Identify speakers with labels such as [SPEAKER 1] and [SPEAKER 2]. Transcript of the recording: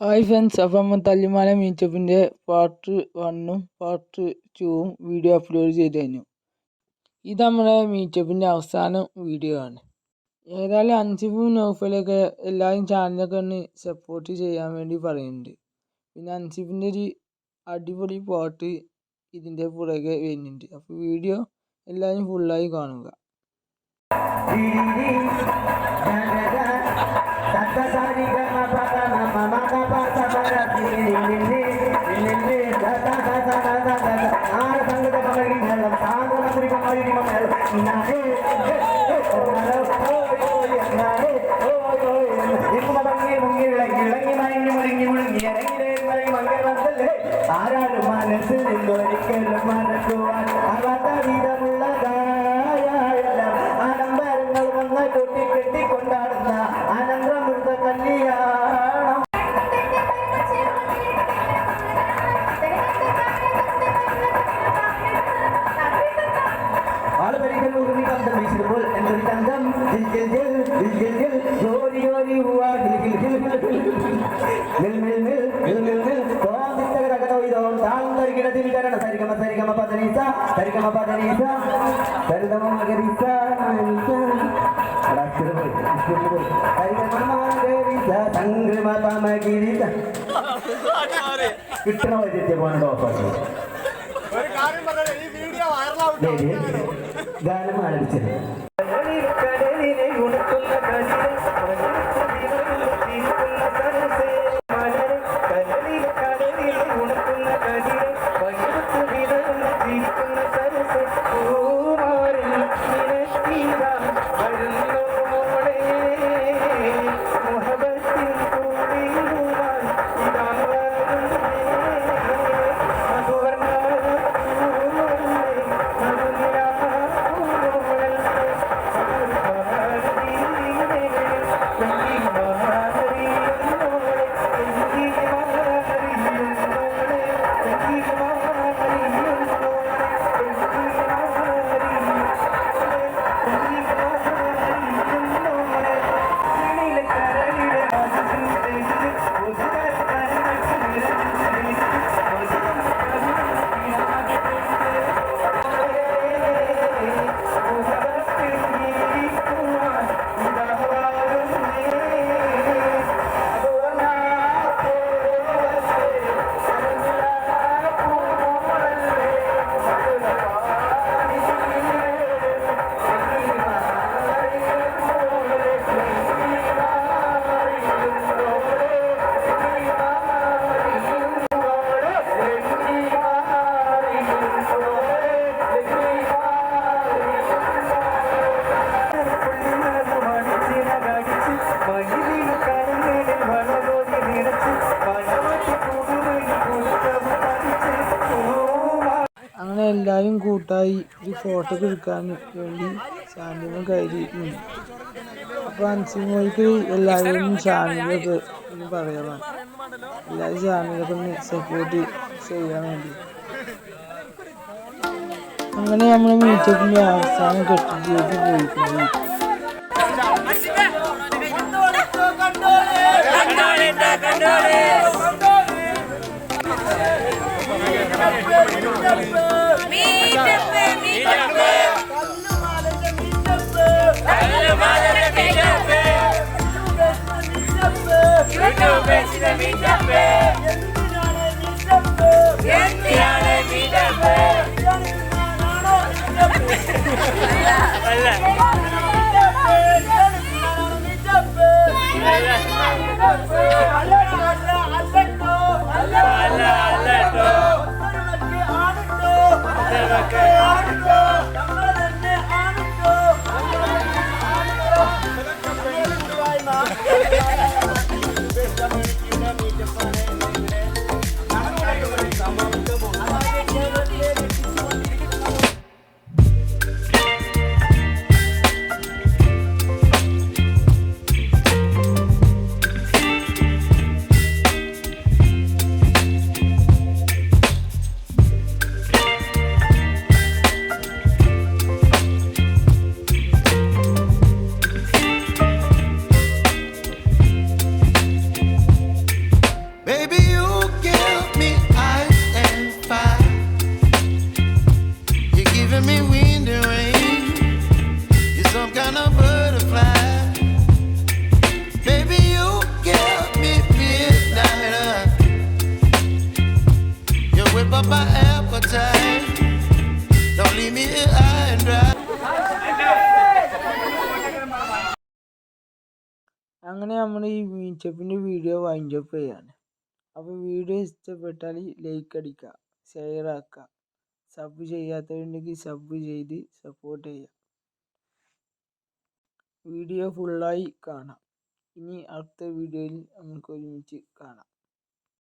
[SPEAKER 1] Hi friends അപ്പം തല്ലിമാല മീറ്റപ്പിന്റെ പാർട്ട് വണ്ണും പാർട്ട് ടൂവും വീഡിയോ അപ്ലോഡ് ചെയ്ത് കഴിഞ്ഞു ഇത് നമ്മുടെ മീറ്റപ്പിന്റെ അവസാന വീഡിയോ ആണ്. ഏതായാലും അൻസിഫും നൗഫലൊക്കെ എല്ലാവരും ചാനലൊക്കെ ഒന്ന് സപ്പോർട്ട് ചെയ്യാൻ വേണ്ടി പറയുന്നുണ്ട്. പിന്നെ അൻസിഫിന്റെ ഒരു അടിപൊളി പാട്ട് ഇതിന്റെ പുറകെ വരുന്നുണ്ട്. അപ്പോൾ വീഡിയോ എല്ലാവരും ഫുള്ളായി കാണുക.
[SPEAKER 2] ആരാലും മനസ്സിൽ നിന്നൊരിക്കലും മറക്കുവാൻ ആവാത്ത ജിൽ ജിൽ ജോലി ജോലി ഹുവാ ഹിൽ ഹിൽ ഹിൽ മിൽ മിൽ മിൽ മിൽ മിൽ മിൽ കോന്തിത്തകരകതോ ഇതോ? താളം തരികിടതിൽ കരണ സരിഗമ സരിഗമ പദനീസ സരിഗമ പദനീസ സരിഗമ മകരിസ സംഗ്രമ പമഗിരിസ കിട്ടണ വൈദ്യത്തെ പോകണ്ട ഓഫാക്കി ഗാനം ആലപിച്ചത്
[SPEAKER 1] എല്ലാവരും കൂട്ടായി ഒരു ഫോട്ടോ എടുക്കാൻ വേണ്ടി ചാനലും കയറി അപ്പൊ അൻസിമോയ്ക്ക് എല്ലാവരും ചാനലൊക്കെ ഒന്ന് പറയണം എല്ലാവരും ചാനലൊക്കെ ഒന്ന് സപ്പോർട്ട് ചെയ്യാൻ വേണ്ടി. അങ്ങനെ നമ്മൾ മീറ്റിന്റെ അവസാനം കെട്ടിട്ട് പോയിട്ടുണ്ട്.
[SPEAKER 3] കണ്ടോളെ കണ്ടോളെ.
[SPEAKER 1] അങ്ങനെ നമ്മൾ ഈ മീറ്റപ്പിന്റെ വീഡിയോ വൈൻഡപ്പ് ചെയ്യാണ് അപ്പോൾ വീഡിയോ ഇഷ്ടപ്പെട്ടാൽ ലൈക്ക് അടിക്കുക ഷെയർ ആക്കുക സബ് ചെയ്യാത്തവരുണ്ടെങ്കിൽ സബ് ചെയ്ത് സപ്പോർട്ട് ചെയ്യുക വീഡിയോ ഫുള്ളായി കാണാം. ഇനി അടുത്ത വീഡിയോയിൽ നമുക്ക് ഒരുമിച്ച് കാണാം.